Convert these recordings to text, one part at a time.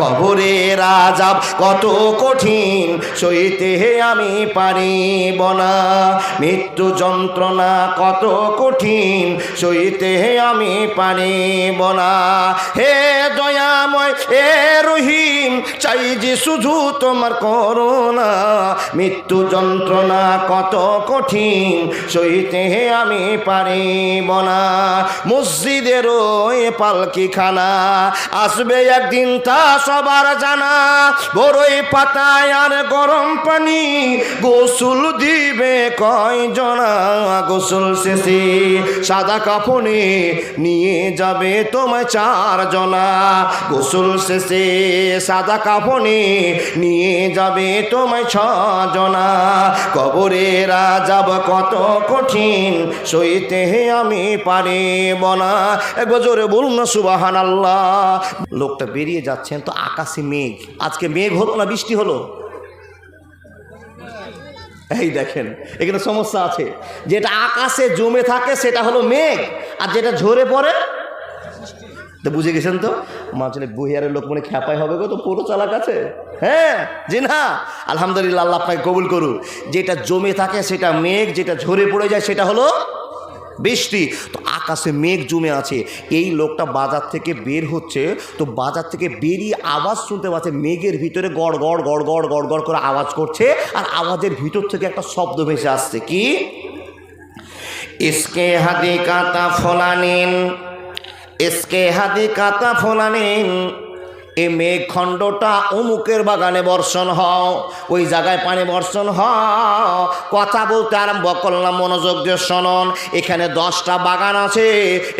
কবরে রাজাব কত কঠিন, সইতে আমি পারিব না। মৃত্যু যন্ত্রণা কত কঠিন, সইতে আমি পারিব না। হে দয়াময়, হে রহিম, চাই যে শুধু তোমার করোনা মৃত্যু যন্ত্রণা কত কঠিন, সইতে আমি পারিব না। মসজিদের ওই পালকি খানা আসবে একদিন তা সবার জানা বড়ই পাতায় আর গরম পানি। গোসল দিবে কয় জনা গোসল শেষে সাদা কাপড়ে নিয়ে যাবে তোমায় চার জনা গোসল শেষে সাদা কাপড়ে নিয়ে যাবে তোমায় ছ জনা কবরে রাজাব কত কঠিন, সইতে আমি পারিব না। একবার জোরে বলুন না সুবাহান আল্লাহ লোকটা বেরিয়ে যাচ্ছেন, তো আকাশে মেঘ। আজকে মেঘ হলো না বৃষ্টি হলো? এই দেখেন, এখানে সমস্যা আছে। যেটা আকাশে জমে থাকে, সেটা হলো মেঘ। আর যেটা ঝরে পড়ে, তো বুঝে গেছেন তো? মাঝে বুহিয়ারের লোক মনে খ্যাপাই হবে গো তো পুরো চালাক আছে হ্যাঁ জি না। আলহামদুলিল্লাহ, আল্লাহ আপনাকে কবুল করুক। যেটা জমে থাকে, সেটা মেঘ, যেটা ঝরে পড়ে যায়, সেটা হলো বৃষ্টি, তো আকাশে মেঘ জমে আছে। এই লোকটা বাজার থেকে বের হচ্ছে, তো বাজার থেকে বেরিয়ে আওয়াজ শুনতে পাচ্ছে, মেঘের ভিতরে গড় গড় গড় গড় গড় গড় করে আওয়াজ করছে, আর আওয়াজের ভিতর থেকে একটা শব্দ ভেসে আসছে। কি? ইসকে হাদি কাতা ফলানিন এসকে হাদি কাতা ফলানিন এ মেঘখণ্ডটা অমুকের বাগানে বর্ষণ হও, ওই জায়গায় পানি বর্ষণ হও। কথা বলতে আরম্ভ করলাম, মনোযোগ দিয়ে শোনন, এখানে দশটা বাগান আছে,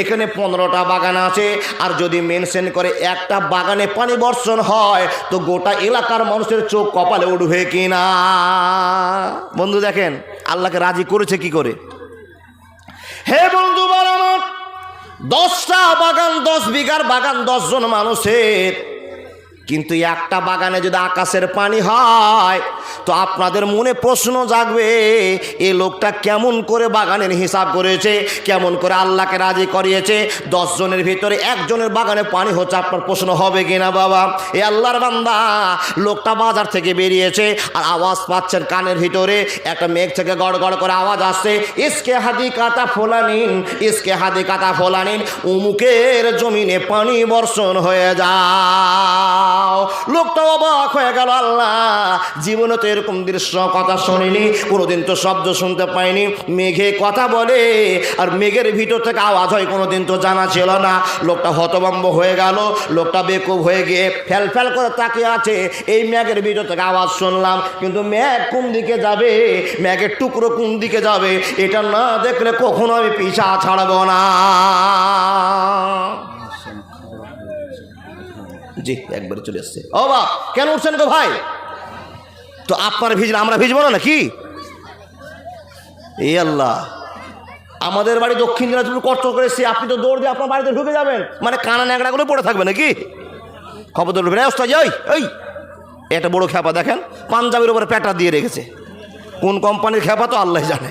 এখানে পনেরোটা বাগান আছে, আর যদি মেনশন করে একটা বাগানে পানি বর্ষণ হয়, তো গোটা এলাকার মানুষের চোখ কপালে উঠবে কিনা বন্ধু দেখেন, আল্লাহকে রাজি করেছে কি করে? হে বন্ধু বল আমার দশটা বাগান, দশ বিঘার বাগান, দশজন মানুষের। কিন্তু একটা বাগানে যদি আকাশের পানি হয়, তো আপনাদের মনে প্রশ্ন জাগবে, এ লোকটা কেমন করে বাগানের হিসাব করেছে, কেমন করে আল্লাহকে রাজি করিয়েছে দশজনের ভিতরে একজনের বাগানে পানি হচ্ছে আপনার প্রশ্ন হবে কিনা বাবা? এ আল্লাহর বান্দা, লোকটা বাজার থেকে বেরিয়েছে, আর আওয়াজ পাচ্ছেন কানের ভিতরে, একটা মেঘ থেকে গড় গড় করে আওয়াজ আসছে, ইসকে হাদি কাতা ফোলানিন, ইসকে হাদি কাতা ফোলানিন, উমুকের জমিনে পানি বর্ষণ হয়ে যাও লোকটা অবাক হয়ে গেল, আল্লাহ, জীবনে তো এরকম দৃশ্য কথা শুনিনি, কোনোদিন তো শব্দ শুনতে পাইনি। মেঘে কথা বলে, আর মেঘের ভিতর থেকে আওয়াজ হয়, কোনোদিন তো জানা ছিল না। লোকটা হতভম্ব হয়ে গেল, লোকটা বেকুব হয়ে গিয়ে ফেল ফেল করে তাকিয়ে আছে। এই মেঘের ভিতর থেকে আওয়াজ শুনলাম, কিন্তু মেঘ কোন দিকে যাবে? মেঘের টুকরো কোন দিকে যাবে? এটা না দেখলে কখনো আমি পিছা ছাড়বো না। জি, একবারে চলে এসছে ও বা কেন উঠছেন গো ভাই? তো আপনার ভিজলে আমরা ভিজবো না নাকি? এই আল্লাহ, আমাদের বাড়ি দক্ষিণ দিনাজপুর কষ্ট করে এসে আপনি তো দৌড় দিয়ে আপনার বাড়িতে ঢুকে যাবেন। মানে কানা ন্যাংড়াগুলো পড়ে থাকবে নাকি? খবর দৌড়বেন এই ওস্তাদ ওই ওই এটা বড় খ্যাপা, দেখেন, পাঞ্জাবের উপরে প্যাটার দিয়ে রেখেছে। কোন কোম্পানির খ্যাপা তো আল্লাহ জানে।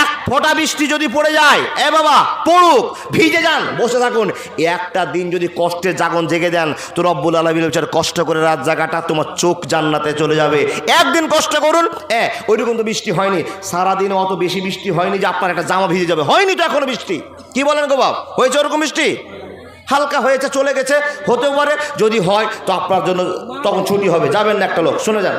এক ফোঁটা বৃষ্টি যদি পড়ে যায়, এ বাবা, পড়ুক, ভিজে যান, বসে থাকুন। একটা দিন যদি কষ্টে জাগন জেগে দেন, তো রব্বুল আলমিন কষ্ট করে রাত জাগাটা তোমার চোখ জান্নাতে চলে যাবে। একদিন কষ্ট করুন হ্যাঁ ওইরকম তো বৃষ্টি হয়নি। সারাদিন অত বেশি বৃষ্টি হয়নি যে আপনার একটা জামা ভিজে যাবে। হয়নি তো এখনও বৃষ্টি। কি বলেন গো বাপ? হয়েছে ওরকম বৃষ্টি? হালকা হয়েছে, চলে গেছে, হতেও পারে। যদি হয়, তো আপনার জন্য তখন ছুটি হবে। যাবেন না একটা লোক, শুনে যান।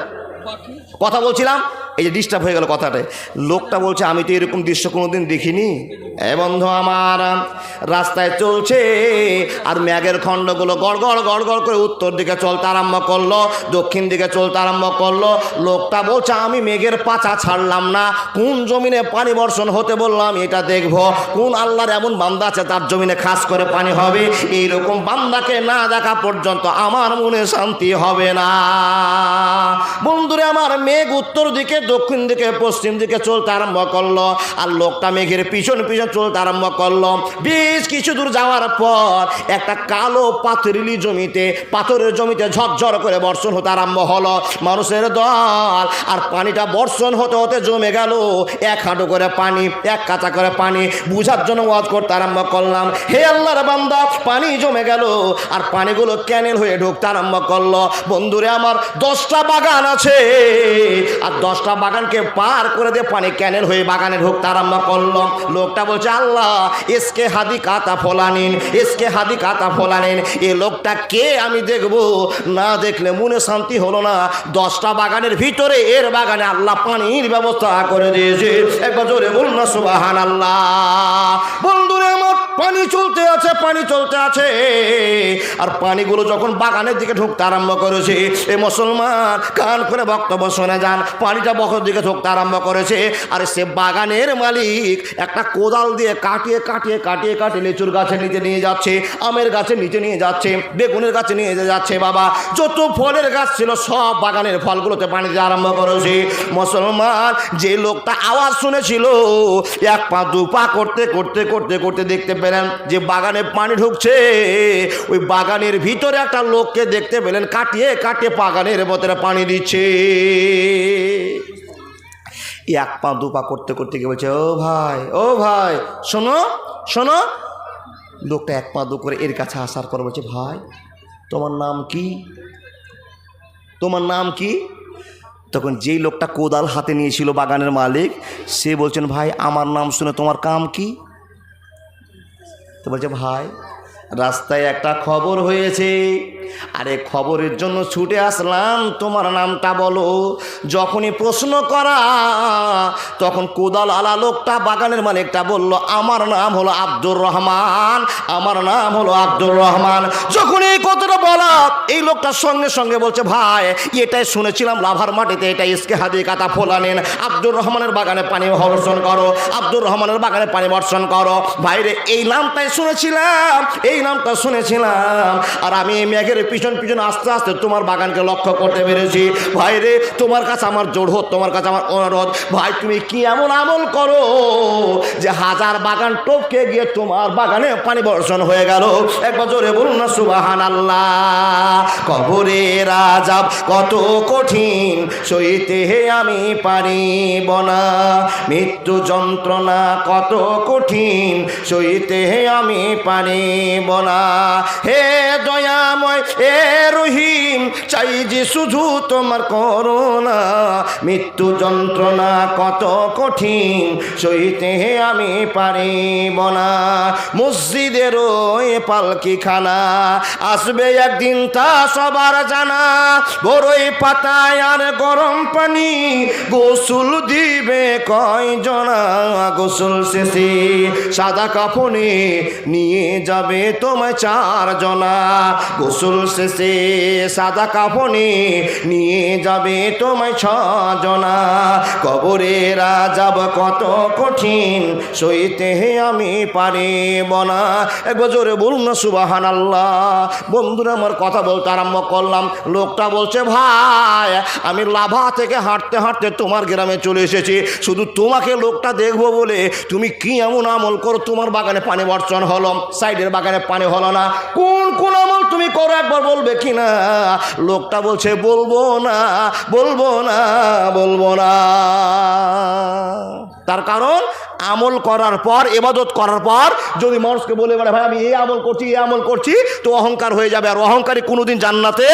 কথা বলছিলাম, এই যে ডিস্টার্ব হয়ে গেল কথাটায় লোকটা বলছে, আমি তো এরকম দৃশ্য কোনোদিন দেখিনি। এ বন্ধু আমার, রাস্তায় চলছে, আর ম্যাগের খণ্ডগুলো গড় গড় গড় গড় করে উত্তর দিকে চলতে আরম্ভ করল, দক্ষিণ দিকে চলতে আরম্ভ করল। লোকটা বলছে, আমি মেঘের পাচা ছাড়লাম না। কোন জমিনে পানি বর্ষণ হতে বললাম এটা দেখব। কোন আল্লাহর এমন বান্দা আছে তার জমিনে খাস করে পানি হবে? এইরকম বান্দাকে না দেখা পর্যন্ত আমার মনে শান্তি হবে না। বন্ধুরে আমার মেঘ উত্তর দিকে, দক্ষিণ দিকে, পশ্চিম দিকে চলতে আরম্ভ করল। আর লোকটা মেঘের পিছন পিছন চলতে আরম্ভ করল। বেশ কিছু দূর যাওয়ার পর একটা কালো পাথরিলি জমিতে, পাথরের জমিতে ঝরঝর করে বর্ষণ হতে আরম্ভ হলো। মানুষের দল, আর পানিটা বর্ষণ হতে হতে জমে গেল। এক হাঁটু করে পানি, এক কাঁচা করে পানি বুঝার জন্য ওয়াজ করতে আরম্ভ করলাম। হে আল্লাহর বান্দা, পানি জমে গেল, আর পানিগুলো ক্যানেল হয়ে ঢুকতে আরম্ভ করল। বন্ধুরে, আমার দশটা বাগান আছে। আর দশটা বাগানকে পার করে দিয়ে পানি ক্যানেল হয়ে বাগানে ঢুকতে আরম্ভ করল। লোকটা বলছে, আল্লাহ, এসকে হাদি কাতা ফলানিন এসকে হাদি কাতা ফলানিন এ লোকটা কে আমি দেখব? না দেখলে মনে শান্তি হলো না। দশটা বাগানের ভিতরে এর বাগানে আল্লাহ পানির ব্যবস্থা করে দিয়েছে। একবার জোরে বলুন না সুবাহান আল্লাহ বন্ধুরে আমার, পানি চলতে আছে, পানি চলতে আছে। আর পানিগুলো যখন বাগানের দিকে ঢুকতে আরম্ভ করেছে, এ মুসলমান কান করে বক্তব্য শুনে যান, পানিটা বকর দিকে ঢুকতে আরম্ভ করেছে। আর সে বাগানের মালিক একটা কোদাল দিয়ে কাটিয়ে কাটিয়ে কাটিয়ে কাটিয়ে লিচুর গাছের নিচে নিয়ে যাচ্ছে, আমের গাছের নিচে নিয়ে যাচ্ছে, বেগুনের গাছে নিয়ে যাচ্ছে বাবা। যত ফলের গাছ ছিল, সব বাগানের ফলগুলোতে পানি দিতে আরম্ভ করেছে। মুসলমান, যে লোকটা আওয়াজ শুনেছিল, এক পা, দু পা করতে করতে করতে করতে দেখতে পেলেন যে বাগানে পানি ঢুকছে। ওই বাগানের ভিতরে একটা লোককে দেখতে পেলেন, কাটিয়ে কাটিয়ে বাগানের ভেতরে পানি দিচ্ছে। এক পা, দু পা করতে করতে গিয়ে বলছে, ও ভাই ও ভাই, শোনো শোনো। লোকটা এক পা, দু করে এর কাছে আসার পর বলছে, ভাই, তোমার নাম কি? তোমার নাম কি? তখন যেই লোকটা কোদাল হাতে নিয়েছিল বাগানের মালিক, সে বলছেন, ভাই, আমার নাম শুনে তোমার কাম কি? তো বলছে, ভাই রাস্তায় একটা খবর হয়েছে। আরে খবরের জন্য ছুটে আসলাম, তোমার নামটা বলো। যখনই প্রশ্ন করা, তখন কোদাল আলা লোকটা বাগানের মালিকটা বলল, আমার নাম হলো আব্দুর রহমান, আমার নাম হলো আব্দুর রহমান। যখন এই কথাটা বলা, এই লোকটা সঙ্গে সঙ্গে বলছে, ভাই, এটাই শুনেছিলাম লাভার মাটিতে এটা ইসকে হাদি কাতা ফোলা নেন আব্দুর রহমানের বাগানে পানি বর্ষণ করো, আব্দুর রহমানের বাগানে পানি বর্ষণ করো। ভাইরে, এই নামটাই শুনেছিলাম, এই নামটা শুনেছিলাম। আর আমি এই মেঘের পিছন পিছন আস্তে আস্তে তোমার বাগানকে লক্ষ্য করতে পেরেছি। ভাইরে তোমার কাছে আমার জোড় তোমার কাছে আমার অনুরোধ। ভাই, তুমি কি এমন আমল করো যে হাজার বাগান টপকে গিয়ে তোমার বাগানে পানি বর্ষণ হয়ে গেল? একবার জোরে বলুন না সুবাহান আল্লাহ কবরে রাজাব কত কঠিন, সইতে হে আমি পারিব না। মৃত্যু যন্ত্রণা কত কঠিন, সইতে হে আমি পারিব না হে দয়াময়, হে রহিম, চাই যে শুধু তোমার করোনা মৃত্যু যন্ত্রণা কত কঠিন, সইতে আমি পারিব না। মসজিদের ওই পালকি খানা আসবে একদিন তা সবার জানা। বড়ই পাতায় আর গরম পানি, গোসল দিবে কয় জনা গোসল শেষে সাদা কাপড়ে নিয়ে যাবে তোমায় চার জনা। গোসল শেষে সাদা কাপড়ে নিয়ে যাবে তোমায় ছ জনা। কবরে রাজাব কত কঠিন, সইতে আমি পারিব না। একবার বলুন না সুবাহান আল্লাহ বন্ধুরা, আমার কথা বলতে আরম্ভ করলাম। লোকটা বলছে, ভাই, আমি লাভা থেকে হাঁটতে হাঁটতে তোমার গ্রামে চলে এসেছি। শুধু তোমাকে লোকটা দেখব বলে তুমি কি এমন আমল করো? তোমার বাগানে পানি বর্ষণ হলো, সাইডের বাগানে পানি হলো না। কোন কোন আমল তুমি করো, একবার বলবে কি না লোকটা বলছে, বলব না বলব না বলব না। তার কারণ, আমল করার পর এবাদত করার পর, যদি মানুষকে বলে বেড়ে ভাই, আমি এই আমল করছি, এই আমল করছি, তো অহংকার হয়ে যাবে। আর অহংকারী কোনোদিন জান্নাতে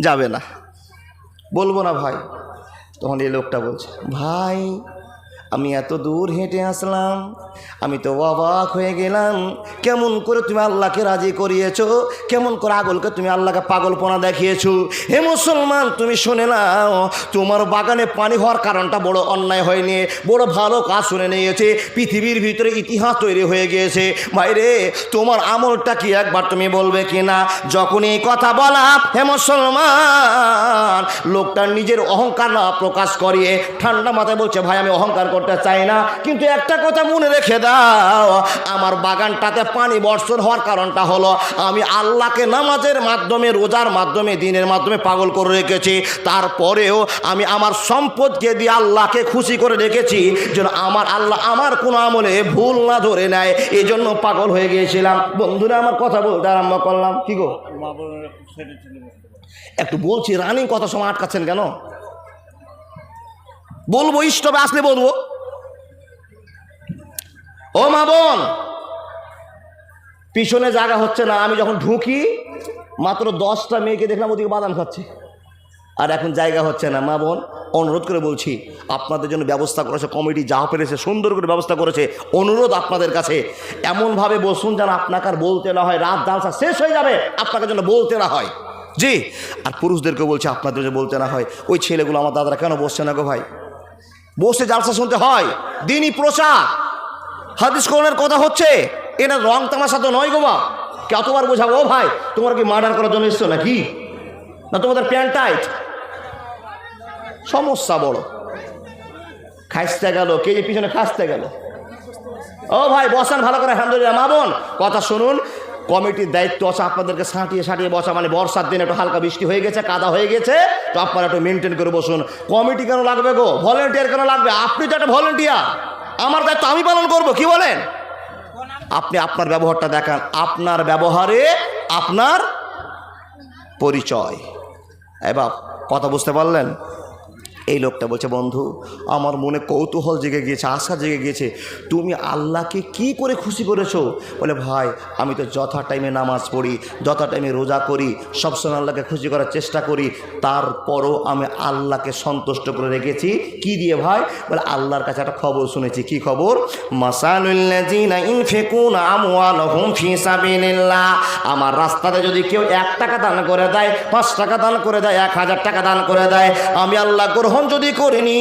যাবে না। বলব না ভাই। তখন এই লোকটা বলছে, ভাই আমি এত দূর হেঁটে আসলাম, আমি তো অবাক হয়ে গেলাম, কেমন করে তুমি আল্লাহকে রাজি করিয়েছো, কেমন করে আগলকে তুমি আল্লাহকে পাগলপনা দেখিয়েছো। হে মুসলমান, তুমি শুনে নাও, তোমার বাগানে পানি হওয়ার কারণটা বড় অন্যায় হয়নি, বড় ভালো কাজ শুনে নিয়েছে, পৃথিবীর ভিতরে ইতিহাস তৈরি হয়ে গিয়েছে। ভাইরে, তোমার আমলটা কি একবার তুমি বলবে কি না যখন এই কথা বলা, হে মুসলমান, লোকটা নিজের অহংকার না প্রকাশ করিয়ে ঠান্ডা মাথায় বলছে, ভাই, আমি অহংকার করতে চাই না। কিন্তু একটা কথা মনে রেখে দাও আমার বাগানটাতে পানি বর্ষণ হওয়ার কারণটা হলো আমি আল্লাহকে নামাজের মাধ্যমে রোজার মাধ্যমে দিনের মাধ্যমে পাগল করে রেখেছি। তারপরেও আমি আমার সম্পদকে দিয়ে আল্লাহকে খুশি করে রেখেছি যেন আমার আল্লাহ আমার কোনো আমলে ভুল না ধরে নেয়। এই জন্য পাগল হয়ে গিয়েছিলাম। বন্ধুরা আমার কথা বলতে আরম্ভ করলাম। কি গো? একটু বলছি রানিং কথা সময় আটকাচ্ছেন কেন? বলব স্টপে আসলে বলব। ও মা বোন, পিছনে জায়গা হচ্ছে না, আমি যখন ঢুকি, মাত্র দশটা মেয়েকে দেখলাম, ওদিকে বাদাম খাচ্ছে। আর এখন জায়গা হচ্ছে না। মা বোন, অনুরোধ করে বলছি, আপনাদের জন্য ব্যবস্থা করেছে, কমিটি যা পেরেছে, সুন্দর করে ব্যবস্থা করেছে, অনুরোধ আপনাদের কাছে। এমনভাবে বসুন যেন আপনাকে আর বলতে না হয়, রাত জালসা শেষ হয়ে যাবে, আপনাকে যেন বলতে না হয়। জি, আর পুরুষদেরকে বলছে, আপনাদের বলতে না হয়, ওই ছেলেগুলো আমার দাদারা কেন বসছে না গো ভাই? বসে জালসা শুনতে হয়। দিনই প্রচার হাদিস কোরআনের কথা হচ্ছে এটা রং তামাশা তো নয় গো বা কতবার বোঝাবো? ও ভাই, তোমার কি মার্ডার করার জন্য এসছো নাকি? না তোমাদের প্যান্ট টাইট সমস্যা বড়। খাইতে গেল, কে যে পিছনে খাসতে গেল? ও ভাই, বসান ভালো করে, আলহামদুলিল্লাহ, মা বোন। কথা শুনুন কমিটির দায়িত্ব আছে আপনাদেরকে সাঁটিয়ে সাঁটিয়ে বসা মানে বর্ষার দিন একটু হালকা বৃষ্টি হয়ে গেছে, কাদা হয়ে গেছে, তো আপনারা একটু মেনটেন করে বসুন। কমিটি কেন লাগবে গো? ভলেন্টিয়ার কেন লাগবে? আপনি তো একটা ভলেন্টিয়ার আমার দায়িত্ব আমি পালন করব, কি বলেন? আপনি আপনার ব্যবহারটা দেখান। আপনার ব্যবহারে আপনার পরিচয়। এবার কথা বুঝতে পারলেন? এই লোকটা বলছে, বন্ধু, আমার মনে কৌতূহল জেগে গিয়েছে, আশা জেগে গিয়েছে। তুমি আল্লাহকে কি করে খুশি করেছ? বলে, ভাই, আমি তো যথা টাইমে নামাজ পড়ি, যথা টাইমে রোজা করি, সবসময় আল্লাহকে খুশি করার চেষ্টা করি। তারপরও আমি আল্লাহকে সন্তুষ্ট করে রেখেছি। কি দিয়ে, ভাই? বলে, আল্লাহর কাছে একটা খবর শুনেছি। কি খবর? আমার রাস্তাতে যদি কেউ এক টাকা দান করে দেয়, পাঁচ টাকা দান করে দেয়, এক হাজার টাকা দান করে দেয়, আমি আল্লাহ গ্রহণ যদি করিনি,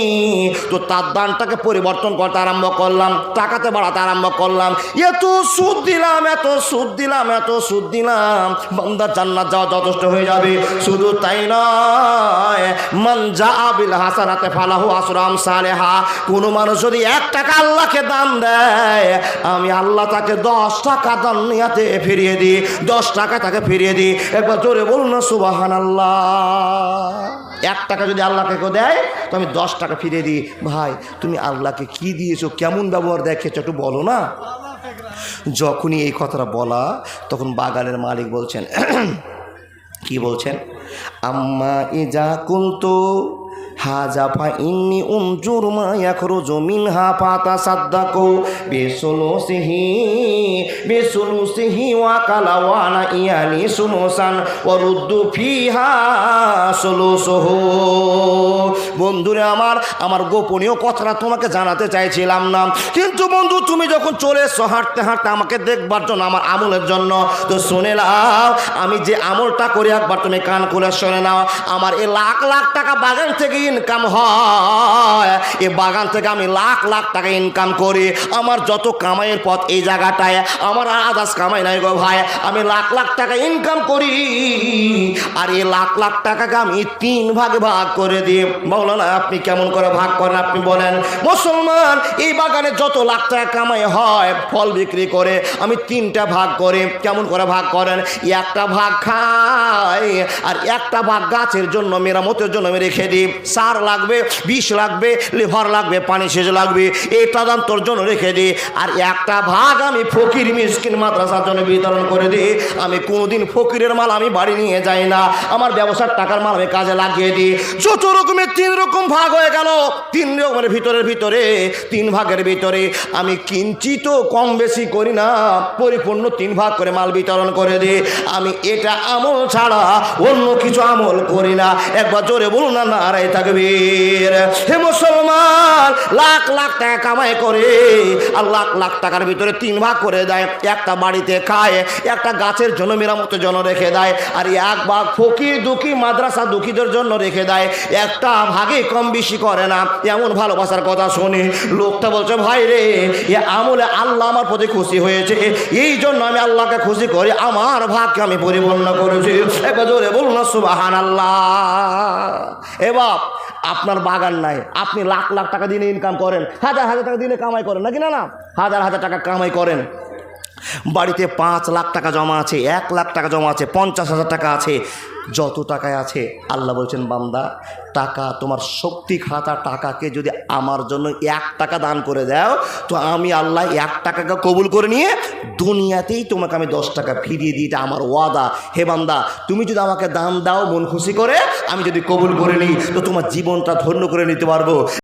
তো তার দানটাকে পরিবর্তন করতে আরম্ভ করলাম, টাকাতে বাড়াতে আরম্ভ করলাম। এত সুদ দিলাম, এত সুদ দিলাম, এত সুদ দিলাম। বান্দার জান্নাত যাওয়া যথেষ্ট হয়ে যাবে। শুধু তাই নয়, মান যা আবিল হাসানাতে ফালাহু আসরাম সালেহা। কোনো মানুষ যদি এক টাকা আল্লাহকে দান দেয়, আমি আল্লাহ তাকে দশ টাকা দান নিয়াতে ফিরিয়ে দিই, দশ টাকা তাকে ফিরিয়ে দিই। একবার জোরে বলুন সুবাহান আল্লাহ এক টাকা যদি আল্লাহকে কেউ দেয়, তো আমি দশ টাকা ফিরে দিই। ভাই, তুমি আল্লাহকে কি দিয়েছ? কেমন ব্যবহার দেখেছ? একটু বলো না। যখনই এই কথাটা বলা, তখন বাগানের মালিক বলছেন, কি বলছেন? আম্মা ইজা কুলতো হাজা ফা ইন্নি উনজুর মা ইয়াখরুজু মিনহা ফাতা সাদ্দাকু বিসুলুসিহি বিসুলুসিহি ওয়া কালাওয়ানা ইয়ানি সুনুসান ওয়া রুদ্দু ফিহা সুলুসুহু। বন্ধুরে আমার আমার গোপনীয় কথাটা তোমাকে জানাতে চাইছিলাম না। কিন্তু বন্ধু, তুমি যখন চলে এসো হাঁটতে হাঁটতে আমাকে দেখবার জন্য, আমার আমলের জন্য, তো শুনে নাও, আমি যে আমলটা করি একবার তুমি কান খুলে শুনে নাও। আমার এই লাখ লাখ টাকা বাগান থেকে ইনকাম হয় এই বাগান থেকে আমি লাখ লাখ টাকা ইনকাম করি। আমার যত কামাইয়ের পথ এই জায়গাটায়, আমার আদাস কামাই নাই গো ভাই। আমি লাখ লাখ টাকা ইনকাম করি, আর এই লাখ লাখ টাকাকে আমি তিন ভাগে ভাগ করে দিই। বলো না আপনি কেমন করে ভাগ করেন আপনি বলেন। মুসলমান, এই বাগানে যত লাখ টাকা কামাই হয়, ফল বিক্রি করে আমি তিনটা ভাগ করে। কেমন করে ভাগ করেন? একটা ভাগ খাই, আর একটা ভাগ গাছের জন্য, মেরামতের জন্য আমি রেখে দিই। সার লাগবে, বিষ লাগবে, লিভার লাগবে, পানি সেচ লাগবে। এই তদন্তর জন্য রেখে দিই আর একটা ভাগ আমি ফকির মিসকিন মাদ্রাসার জন্য বিতরণ করে দিই আমি কোনোদিন ফকিরের মাল আমি বাড়ি নিয়ে যাই না। আমার ব্যবসার টাকার মাল আমি কাজে লাগিয়ে দিই যত রকমের তিন রকম ভাগ হয়ে গেল, তিন রকমের ভিতরের ভিতরে, তিন ভাগের ভিতরে, আমি কিঞ্চিত কম বেশি করি না, পরিপূর্ণ তিন ভাগ করে মাল বিতরণ করে দিই আমি এটা আমল ছাড়া অন্য কিছু আমল করি না। একবার জোরে বলুন না নারায় থাকবীর হে মুসলমান, লাখ লাখ টাকা কামাই করে আর লাখ লাখ টাকার ভিতরে তিন ভাগ করে দেয়। একটা বাড়িতে খায়, একটা গাছের জন্য মেরামতের জন্য রেখে দেয় আর এক ভাগ ফকির দুঃখী, মাদ্রাসা দুঃখীদের জন্য রেখে দেয়। একটা ভাগে কম বেশি করে না। এমন ভালোবাসার কথা শুনি। লোকটা বলছে, ভাই রে, এ আমলে আল্লাহ আমার প্রতি খুশি হয়েছে। এই জন্য আমি আল্লাহকে খুশি করি। আমার ভাগকে আমি পরিপূর্ণ করেছি। একবার জোরে বলুন সুবাহান আল্লাহ এবার আপনার বাগান নাই। আপনি লাখ লাখ টাকা দিনে ইনকাম করেন। হাজার হাজার টাকা দিনে কামাই করেন। নাকি না না? হাজার হাজার টাকা কামাই করেন। বাড়িতে পাঁচ লাখ টাকা জমা আছে, এক লাখ টাকা জমা আছে, পঞ্চাশ হাজার টাকা আছে। যত টাকায় আছে, আল্লাহ বলছেন, বান্দা, টাকা, তোমার শক্তি খাতা টাকাকে যদি আমার জন্য এক টাকা দান করে দাও, তো আমি আল্লাহ এক টাকাকে কবুল করে নিয়ে দুনিয়াতেই তোমাকে আমি দশ টাকা ফিরিয়ে দিই, এটা আমার ওয়াদা। হে বান্দা, তুমি যদি আমাকে দান দাও, মন খুশি করে, আমি যদি কবুল করে নিই, তো তোমার জীবনটা ধন্য করে নিতে পারব।